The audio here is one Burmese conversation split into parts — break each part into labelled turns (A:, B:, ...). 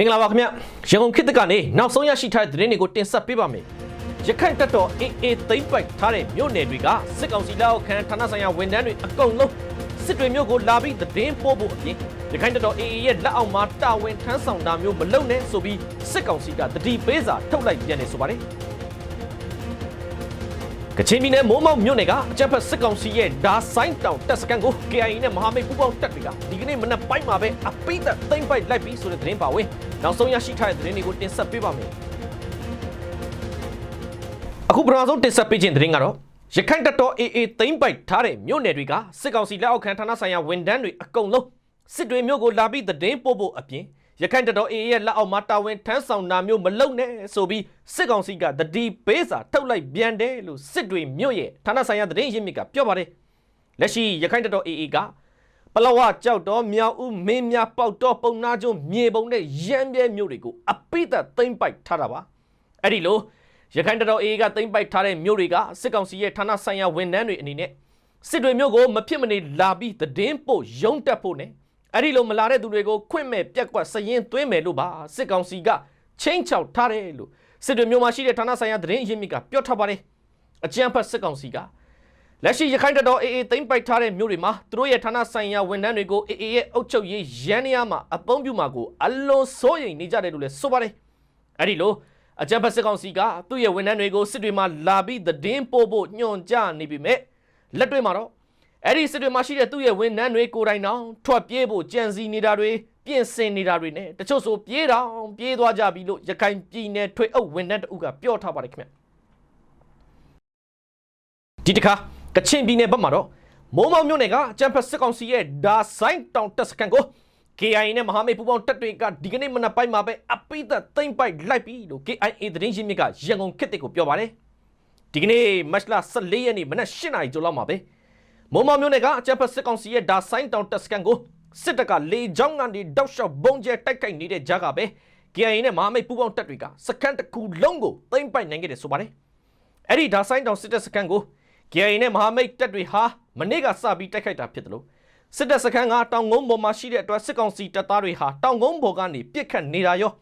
A: မင်္ဂလာပါခင်ဗျရန်ကုန်ခေတ်သစ်ကနေနောက်ဆုံးရရှိထားတဲ့သတင်းတွေကိုတင်ဆက်ပေးပါမယ်ရခိုင်တပ်တော် AA သိမ့်ပိုက်ထားတဲ့မြို့နယ်တွေကစစ်ကောင်စီလက်အောက်ခံဌာနဆိုင်ရာဝန်ထမ်းတွေအကုန်လုံးစစ်တွေမြို့ကိုလာပြီးသတင်းပို့ဖို့အပြင်ရခိုင်တပ်တော် AA ရဲ့လက်အောက်မှာတာဝန်ထမ်းဆောင်တာမျိုးမလုပ်နဲ့ဆိုပြီးစစ်ကောင်စီကတတိပေးစာထုတ်လိုက်ပြန်နေဆိုပါတယ် ကချင်ပြည်နယ်မိုးမောက်မြို့နယ်ကအကြမ်းဖက်စစ်ကောင်စီရဲ့ဒါဆိုင်တောင်တပ်စခန်းကို KIA နဲ့မဟာမိတ်ပူးပေါင်းတပ်တွေကဒီကနေ့မနက်ပိုင်းမှာပဲအပိသက်သိမ့်ပိုက်လိုက်ပြီးဆိုတဲ့သတင်းပါဝင်နောက်ဆုံးရရှိထားတဲ့သတင်းတွေကိုတင်ဆက်ပေးပါမယ်အခုပထမဆုံးတင်ဆက်ပေးခြင်းသတင်းကတော့ရခိုင်တပ်တော် AA သိမ့်ပိုက်ထားတဲ့မြို့နယ်တွေကစစ်ကောင်စီလက်အောက်ခံဌာနဆိုင်ရာဝန်ထမ်းတွေအကုန်လုံးစစ်တွေမြို့ကိုလာပြီးသတင်းပို့ဖို့အပြင် ရခိုင်တပ်တော် AA ရဲ့လက်အောက်မှာတာဝန်ထမ်းဆောင်တာမျိုးမလုပ်နဲ့ဆိုပြီးစစ်ကောင်စီကတတိပေးစာထုတ်လိုက်ပြန်တယ်လို့စစ်တွေမြို့ရဲ့ဌာနဆိုင်ရာသတင်းရင်းမြစ်ကပြောပါတယ်လက်ရှိရခိုင်တပ်တော် AA ကပလောဝကြောက်တော်မြောက်ဦးမင်းများပေါက်တော်ပုံနာကျွန်းမြေပုံနဲ့ရမ်းပြဲမြို့တွေကိုအပိသက်သိမ့်ပိုက်ထားတာပါအဲ့ဒီလိုရခိုင်တပ်တော် AA ကသိမ့်ပိုက်ထားတဲ့မြို့တွေကစစ်ကောင်စီရဲ့ဌာနဆိုင်ရာဝန်ထမ်းတွေအနေနဲ့စစ်တွေမြို့ကိုမဖြစ်မနေလာပြီးသတင်းပို့ရုံးတက်ဖို့နဲ့ အဲ့ဒီလိုမလာတဲ့သူတွေကိုခွင့်မဲ့ပြက်ကွက်စရင်သွင်းမယ်လို့ပါစစ်ကောင်စီကချင်းချောက်ထားတယ်လို့စစ်တွေမြို့မှာရှိတဲ့ဌာနဆိုင်ရာသတင်းရင်းမြစ်ကပြောထားပါတယ်အကြံဖတ်စစ်ကောင်စီကလက်ရှိရခိုင်တပ်တော် AA သိမ့်ပိုက်ထားတဲ့မြို့တွေမှာသူတို့ရဲ့ဌာနဆိုင်ရာဝန်ထမ်းတွေကို AA ရဲ့အုပ်ချုပ်ရေးရန်နေရာမှာအသုံးပြုမှာကိုအလွန်စိုးရိမ်နေကြတယ်လို့လည်းဆိုပါတယ်အဲ့ဒီလိုအကြံဖတ်စစ်ကောင်စီကသူ့ရဲ့ဝန်ထမ်းတွေကိုစစ်တွေမှာလာပြီးသတင်းပို့ဖို့ညွှန်ကြားနေပြီမဲ့လက်တွေ့မှာတော့ အဲ့ဒီစစ်တွေမှာရှိတဲ့သူ့ရဲ့ဝန်ထမ်းတွေကိုယ်တိုင်တောင်ထွက်ပြေးဖို့ကြံစည်နေတာတွေပြင်ဆင်နေတာတွေနဲ့တချို့ဆိုပြေးတောင်ပြေးသွားကြပြီလို့ရခိုင်ပြည်နယ်ထွေအုပ်ဝန်ထမ်းတအုပ်ကပြောထားပါတယ်ခင်ဗျဒီတစ်ခါကချင်ပြည်နယ်ဘက်မှာတော့မိုးမောင်မြို့နယ်ကကျန်းဖက်စစ်ကောင်စီရဲ့ဒါဆိုင်တောင်တက်စကန်ကို KIA နဲ့မဟာမိတ်ပူးပေါင်းတပ်တွေကဒီကနေ့မနက်ပိုင်းမှာပဲအပိသက်သိမ့်ပိုက်လိုက်ပြီလို့ KIA သတင်းရင်းမြစ်ကရန်ကုန်ခေတ်တစ်ကိုပြောပါတယ်ဒီကနေ့မတ်လ14ရက်နေ့မနက်8နာရီကျော်လောက်မှာပဲ မုံမောင်မြို့နယ်ကအကြမ်းဖက်စစ်ကောင်စီရဲ့ဒါဆိုင်တောင်တက်စကန်ကိုစစ်တပ်ကလေကြောင်းကနေတောက်လျှောက်ဘုံကျဲတိုက်ခိုက်နေတဲ့ကြားကပဲ KIA နဲ့မဟာမိတ်ပူးပေါင်းတပ်တွေကစကန်တစ်ခုလုံးကိုသိမ့်ပိုက်နိုင်ခဲ့တယ်ဆိုပါတယ်အဲ့ဒီဒါဆိုင်တောင်စစ်တပ်စကန်ကို KIA နဲ့မဟာမိတ်တပ်တွေဟာမနေ့ကစပြီးတိုက်ခိုက်တာဖြစ်တယ်လို့စစ်တပ်စခန်းကတောင်ကုန်းပေါ်မှာရှိတဲ့အတွက်စစ်ကောင်စီတပ်သားတွေဟာတောင်ကုန်းပေါ်ကနေပြစ်ခတ်နေတာရော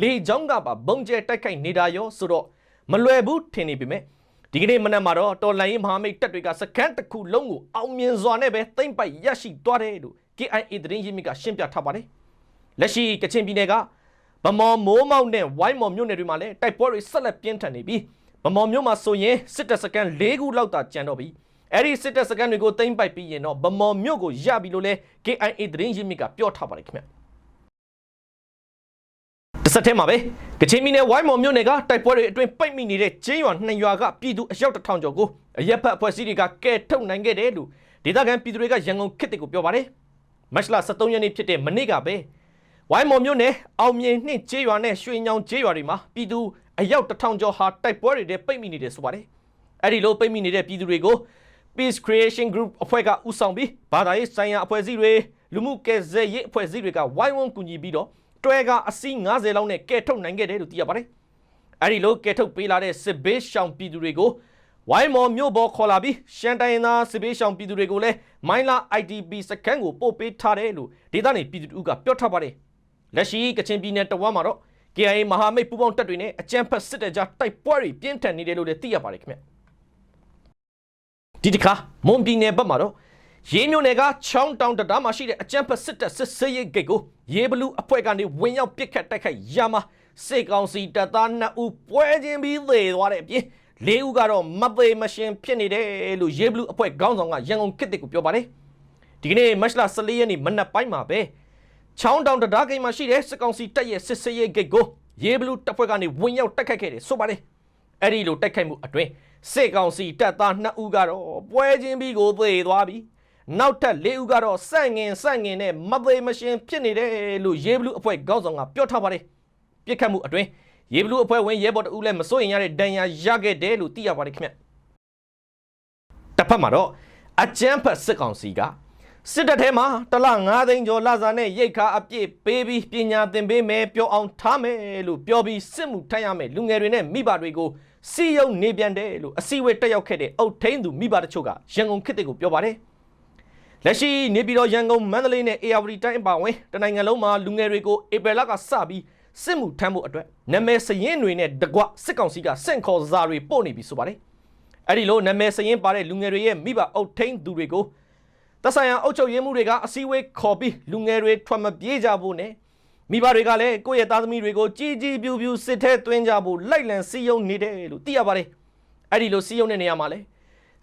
A: လေကြောင်းကပါဘုံကျဲတိုက်ခိုက်နေတာရောဆိုတော့မလွယ်ဘူးထင်နေပေမဲ့ ဒီကနေ့မနက်မှာတော့တော်လိုင်းမဟာမိတ်တပ်တွေကစခန်းတစ်ခုလုံးကိုအောင်မြင်စွာနဲ့ပဲသိမ့်ပိုက်ရရှိသွားတယ်လို့ KIA သတင်းရင်းမြစ်ကရှင်းပြထားပါတယ်လက်ရှိကချင်ပြည်နယ်ကဗမော်မိုးမောက်နဲ့ဝိုင်းမော်မြို့နယ်တွေမှာလည်းတိုက်ပွဲတွေဆက်လက်ပြင်းထန်နေပြီးဗမော်မြို့မှာဆိုရင်စစ်တပ်စခန်း၄ခုလောက်သာကျန်တော့ပြီးအဲ့ဒီစစ်တပ်စခန်းတွေကိုသိမ်းပိုက်ပြီးရင်တော့ဗမော်မြို့ကိုရပြီလို့လဲ KIA သတင်းရင်းမြစ်ကပြောထားပါတယ်ခင်ဗျ တစ်ဆက်တည်းမှာပဲကချင်ပြည်နယ်ဝိုင်းမော်မြို့နယ်ကတိုက်ပွဲတွေအတွင်းပိတ်မိနေတဲ့ကျင်းရွာနှစ်ရွာကပြည်သူအယောက်တစ်ထောင်ကျော်ကိုအရက်ဖက်အဖွဲ့အစည်းတွေကကဲထုတ်နိုင်ခဲ့တယ်လို့ဒေသခံပြည်သူတွေကရန်ကုန်ခေတ်တစ်ကိုပြောပါတယ်မတ်လ23ရက်နေ့ဖြစ်တဲ့မနေ့ကပဲဝိုင်းမော်မြို့နယ်အောင်မြေနှင့်ကျေးရွာနဲ့ရွှေညောင်ကျေးရွာတွေမှာပြည်သူအယောက်တစ်ထောင်ကျော်ဟာတိုက်ပွဲတွေနဲ့ပိတ်မိနေတယ်ဆိုပါတယ်အဲ့ဒီလိုပိတ်မိနေတဲ့ပြည်သူတွေကို Peace Creation Group အဖွဲ့ကဥဆောင်ပြီးဘာသာရေးဆိုင်ရာအဖွဲ့အစည်းတွေလူမှုကယ်ဆယ်ရေးအဖွဲ့အစည်းတွေကဝိုင်းဝန်းကူညီပြီးတော့ တွဲကအစီး90လောက်နဲ့ကဲထုတ်နိုင်ခဲ့တယ်လို့သိရပါတယ်။အဲဒီလိုကဲထုတ်ပေးလာတဲ့စစ်ဘေးရှောင်ပြည်သူတွေကိုဝိုင်းမော်မြို့ပေါ်ခေါ်လာပြီးရှန်တိုင်းသားစစ်ဘေးရှောင်ပြည်သူတွေကိုလည်းမိုင်းလာ IDP စခန်းကိုပို့ပေးထားတယ်လို့ဒေသနေပြည်သူတို့ကပြောထားပါတယ်။လက်ရှိကချင်ပြည်နယ်တဝမ်းမှာတော့ KIA မဟာမိတ်ပူးပေါင်းတပ်တွေနဲ့အကြမ်းဖက်စစ်တပ်ကြားတိုက်ပွဲတွေပြင်းထန်နေတယ်လို့လည်းသိရပါတယ်ခင်ဗျ။ဒီတစ်ခါမွန်ပြည်နယ်ဘက်မှာတော့ ရေးမြို့နယ်ကချောင်းတောင်တံတားမှာရှိတဲ့အကြမ်းဖက်စစ်တပ်စစ်ဆေးရေးဂိတ်ကိုရေးဘလူးအဖွဲ့ကနေဝင်ရောက်ပစ်ခတ်တိုက်ခိုက်ရမှာစေကောင်စီတပ်သား2ဦးပွဲချင်းပြီးသေသွားတဲ့အပြင်၄ဦးကတော့မသေးမရှင်ဖြစ်နေတယ်လို့ရေးဘလူးအဖွဲ့ခေါင်းဆောင်ကရန်ကုန်ခေတ်တစ်ကိုပြောပါတယ်ဒီကနေ့မတ်လ14ရက်နေ့မနက်ပိုင်းမှာပဲချောင်းတောင်တံတားဂိတ်မှာရှိတဲ့စစ်ကောင်စီတပ်ရဲ့စစ်ဆေးရေးဂိတ်ကိုရေးဘလူးတပ်ဖွဲ့ကနေဝင်ရောက်တိုက်ခိုက်ခဲ့တယ်ဆိုပါတယ်အဲ့ဒီလိုတိုက်ခိုက်မှုအတွင်းစစ်ကောင်စီတပ်သား2ဦးကတော့ပွဲချင်းပြီးကိုသေသွားပြီ နောက်ထပ်၄ဦးကတော့စန့်ငင်စန့်ငင်နဲ့မသေးမရှင်ဖြစ်နေတယ်လို့ရေဘလူးအဖွဲ့ခေါင်းဆောင်ကပြောထားပါတယ်ပြစ်ခတ်မှုအတွင်းရေဘလူးအဖွဲ့ဝင်ရဲဘော်တဦးလည်းမစိုးရင်ရတဲ့ဒဏ်ရာရခဲ့တယ်လို့သိရပါတယ်ခင်ဗျတစ်ဖက်မှာတော့အကြမ်းဖက်စစ်ကောင်စီကစစ်တပ်ထဲမှာတလ9သိန်းကျော်လာစားနဲ့ရိတ်ခါအပြည့်ပေးပြီးပညာသင်ပေးမယ်ပြောအောင်ထားမယ်လို့ပြောပြီးစစ်မှုထမ်းရမယ်လူငယ်တွေနဲ့မိဘတွေကိုစီယုံနေပြန်တယ်လို့အစည်းအဝေးတက်ရောက်ခဲ့တဲ့အုတ်ထင်းသူမိဘတချို့ကရန်ကုန်ခေတ်တွေကိုပြောပါတယ် လက်ရှိနေပြည်တော်ရန်ကုန်မန္တလေးနဲ့အေရဝတီတိုင်းအပါအဝင်တနိုင်ငံလုံးမှာလူငယ်တွေကိုဧပြီလကစပြီးစစ်မှုထမ်းဖို့အတွက်နာမည်စရင်တွေနဲ့တကွစစ်ကောင်စီကစင့်ခေါ်စာတွေပို့နေပြီဆိုပါတယ်အဲ့ဒီလိုနာမည်စရင်ပါတဲ့လူငယ်တွေရဲ့မိဘအုပ်ထိန်းသူတွေကိုသက်ဆိုင်ရာအုပ်ချုပ်ရေးမှုတွေကအစည်းအဝေးခေါ်ပြီးလူငယ်တွေထွက်မပြေးကြဖို့နဲ့မိဘတွေကလည်းကိုယ့်ရဲ့သားသမီးတွေကိုကြီးကြီးပြူပြူစစ်ထဲသွင်းကြဖို့လိုက်လံစီယုံနေတယ်လို့သိရပါတယ်အဲ့ဒီလိုစီယုံတဲ့နေရာမှာလည်း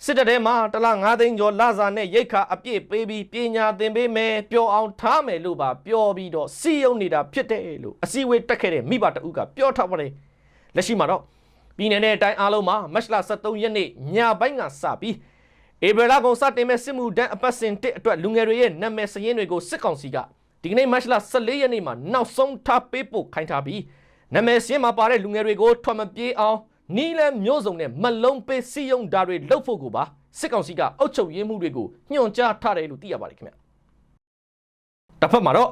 A: စစ်တပ်ထဲမှာတစ်လ9သိန်းကျော်လစာနဲ့ရိတ်ခါအပြည့်ပေးပြီးပညာသင်ပေးမယ်ပျော်အောင်ထားမယ်လို့ပါပြောပြီးတော့စီယုံနေတာဖြစ်တယ်လို့အစည်းအဝေးတက်ခဲ့တဲ့မိဘတအုပ်ကပြောထားပါတယ်လက်ရှိမှာတော့ပြည်내နဲ့အတိုင်းအားလုံးမှာမတ်လ23ရက်နေ့ညပိုင်းကစပြီးဧပြီလကုန်စတင်မဲ့စစ်မှုတန်းအပတ်စဉ်တစ်အတွက်လူငယ်တွေရဲ့နာမည်စရင်းတွေကိုစစ်ကောင်စီကဒီကနေ့မတ်လ14ရက်နေ့မှာနောက်ဆုံးထားပေးပို့ခိုင်းထားပြီးနာမည်စရင်းမှာပါတဲ့လူငယ်တွေကိုထွက်မပြေးအောင် နီးလဲမျိုးစုံနဲ့မလုံးပေးစီယုံဓာတ်တွေလှုပ်ဖို့ကိုပါစစ်ကောင်စီကအုပ်ချုပ်ရေးမှုတွေကိုညွှန်ကြားထားတယ်လို့သိရပါတယ်ခင်ဗျ။တစ်ဖက်မှာတော့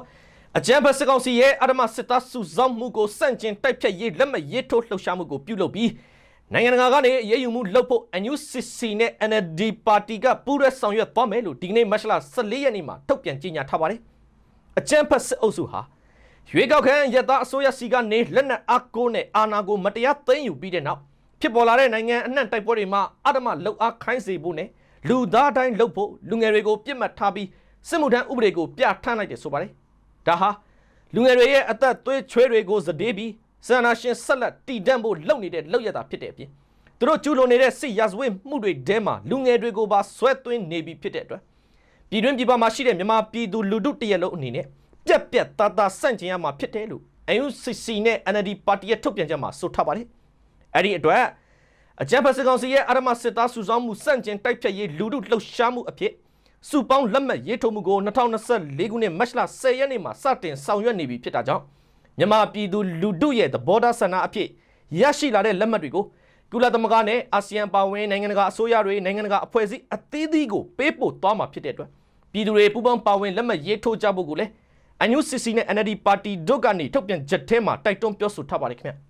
A: အကြံဖက်စစ်ကောင်စီရဲ့အဓမ္မစစ်သားစုဆောင်းမှုကိုစန့်ကျင်တိုက်ဖြတ်ရေးလက်မရေးထိုးလှုပ်ရှားမှုကိုပြုလုပ်ပြီးနိုင်ငံတကာကနေအရေးယူမှုလုပ်ဖို့ NUCC နဲ့ NLD ပါတီကပူးရဲဆောင်ရွက်သွားမယ်လို့ဒီကနေ့မတ်လ14ရက်နေ့မှာထုတ်ပြန်ကြေညာထားပါတယ်။အကြံဖက်စစ်အုပ်စုဟာရွေးကောက်ခံရတအစိုးရစီကနေလက်နက်အားကိုးနဲ့အာဏာကိုမတရားသိမ်းယူပြီးတဲ့နောက် ဖြစ်ပေါ်လာတဲ့နိုင်ငံအနှံ့တိုက်ပွဲတွေမှာအဓမ္မလှုပ်အားခိုင်းစေဖို့နဲ့လူသားတိုင်းလှုပ်ဖို့လူငယ်တွေကိုပြစ်မှတ်ထားပြီးစစ်မှုထမ်းဥပဒေကိုပြဋ္ဌာန်းလိုက်တယ်ဆိုပါတယ်။ဒါဟာလူငယ်တွေရဲ့အသက်သွေးချွေးတွေကိုစတေးပြီးဆန္ဒရှင်ဆက်လက်တည်တံ့ဖို့လုပ်နေတဲ့လုပ်ရတာဖြစ်တဲ့အပြင်သူတို့ကျူးလွန်နေတဲ့စစ်ရာဇဝတ်မှုတွေထဲမှာလူငယ်တွေကိုပါဆွဲသွင်းနေပြီဖြစ်တဲ့အတွက်ပြည်တွင်းပြည်ပမှာရှိတဲ့မြန်မာပြည်သူလူထုတရက်လုံးအနေနဲ့ပြက်ပြက်သားသားစန့်ကျင်ရမှာဖြစ်တယ်လို့ UCC နဲ့ NLD ပါတီရဲ့ထုတ်ပြန်ချက်မှာဆိုထားပါတယ်။ အဲ့ဒီအတွက်အကြံဖက်စစ်ကောင်စီရဲ့အာရမစစ်သားစုဆောင်းမှုစန့်ကျင်တိုက်ဖြတ်ရေးလူထုလှုပ်ရှားမှုအဖြစ်စုပေါင်းလက်မှတ်ရေးထိုးမှုကို2024ခုနှစ်မတ်လ10ရက်နေ့မှာစတင်ဆောင်ရွက်နေပြီဖြစ်တာကြောင့်မြန်မာပြည်သူလူထုရဲ့သဘောထားဆန္ဒအဖြစ်ရရှိလာတဲ့လက်မှတ်တွေကိုကုလသမဂ္ဂနဲ့အာဆီယံပါဝင်နိုင်ငံတကာအစိုးရတွေနိုင်ငံတကာအဖွဲ့အစည်းအသီးသီးကိုပေးပို့သွားမှာဖြစ်တဲ့အတွက်ပြည်သူတွေပူးပေါင်းပါဝင်လက်မှတ်ရေးထိုးကြဖို့ကိုလည်း NUCC နဲ့ NLD ပါတီတို့ကနေထုတ်ပြန်ချက်ထဲမှာတိုက်တွန်းပြောဆိုထားပါတယ်ခင်ဗျ